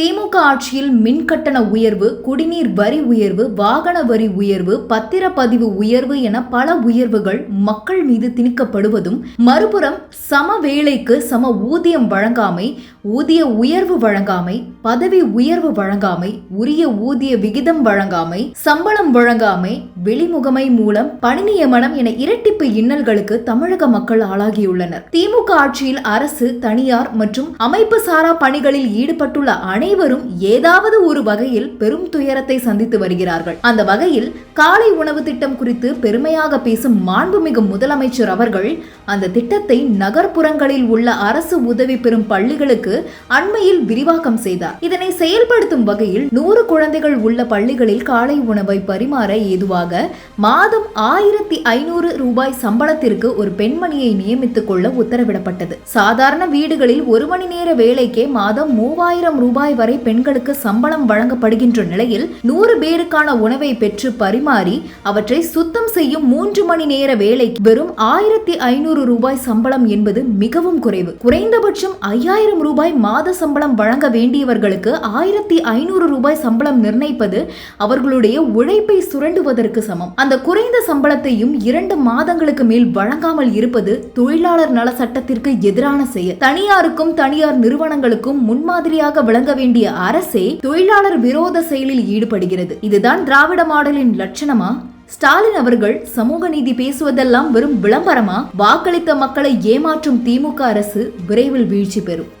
திமுக ஆட்சியில் மின் கட்டண உயர்வு குடிநீர் வரி உயர்வு வாகன வரி உயர்வு பத்திரப்பதிவு உயர்வு என பல உயர்வுகள் மக்கள் மீது திணிக்கப்படுவதும் மறுபுறம் சம வேலைக்கு சம ஊதியம் வழங்காமை ஊதிய உயர்வு வழங்காமை பதவி உயர்வு வழங்காமை உரிய ஊதிய விகிதம் வழங்காமை சம்பளம் வழங்காமை வெளிமுகமை மூலம் பணி நியமனம் என இரட்டிப்பு இன்னல்களுக்கு தமிழக மக்கள் ஆளாகியுள்ளனர். திமுக ஆட்சியில் அரசு தனியார் மற்றும் அமைப்பு சாரா பணிகளில் ஈடுபட்டுள்ள அனைவரும் ஏதாவது ஒரு வகையில் பெரும் துயரத்தை சந்தித்து வருகிறார்கள். அந்த வகையில் காலை உணவு திட்டம் குறித்து பெருமையாக பேசும் மாண்புமிகு முதலமைச்சர் அவர்கள் அந்த திட்டத்தை நகர்ப்புறங்களில் உள்ள அரசு உதவி பெறும் பள்ளிகளுக்கு அண்மையில் விரிவாக்கம் செய்தார். இதனை செயல்படுத்தும் வகையில் நூறு குழந்தைகள் உள்ள பள்ளிகளில் காலை உணவை பரிமாற ஏதுவாக மாதம் ஆயிரத்தி ஐநூறு ரூபாய் சம்பளத்திற்கு ஒரு பெண்மணியை நியமித்துக் கொள்ள உத்தரவிடப்பட்டது. சாதாரண வீடுகளில் ஒரு மணி நேர வேலைக்கே மாதம் மூவாயிரம் ரூபாய் வரை பெண்களுக்கு சம்பளம் வழங்கப்படுகின்ற நிலையில் நூறு பேருக்கான உணவை பெற்று பரிமாறி அவற்றை சுத்தம் செய்யும் மூன்று மணி நேர வேலை வெறும் ஆயிரத்தி ஐநூறு ரூபாய் சம்பளம் என்பது மிகவும் குறைவு. குறைந்தபட்சம் ஐயாயிரம் ரூபாய் மாத சம்பளம் வழங்க வேண்டியவர்களுக்கு ஆயிரத்தி ஐநூறு ரூபாய் சம்பளம் நிர்ணயிப்பது அவர்களுடைய உழைப்பை சுரண்டுவதற்கு சமம். அந்த குறைந்த சம்பளத்தையும் இரண்டு மாதங்களுக்கு மேல் வழங்காமல் இருப்பது தொழிலாளர் நல சட்டத்திற்கு எதிரான செயல். தனியாருக்கும் தனியார் நிறுவனங்களுக்கும் முன்மாதிரியாக விளங்க வேண்டிய அரசே தொழிலாளர் விரோத செயலில் ஈடுபடுகிறது. இதுதான் திராவிட மாடலின் லட்சணமா? ஸ்டாலின் அவர்கள் சமூக நீதி பேசுவதெல்லாம் வெறும் விளம்பரமா? வாக்களித்த மக்களை ஏமாற்றும் திமுக அரசு விரைவில் வீழ்ச்சி பெறும்.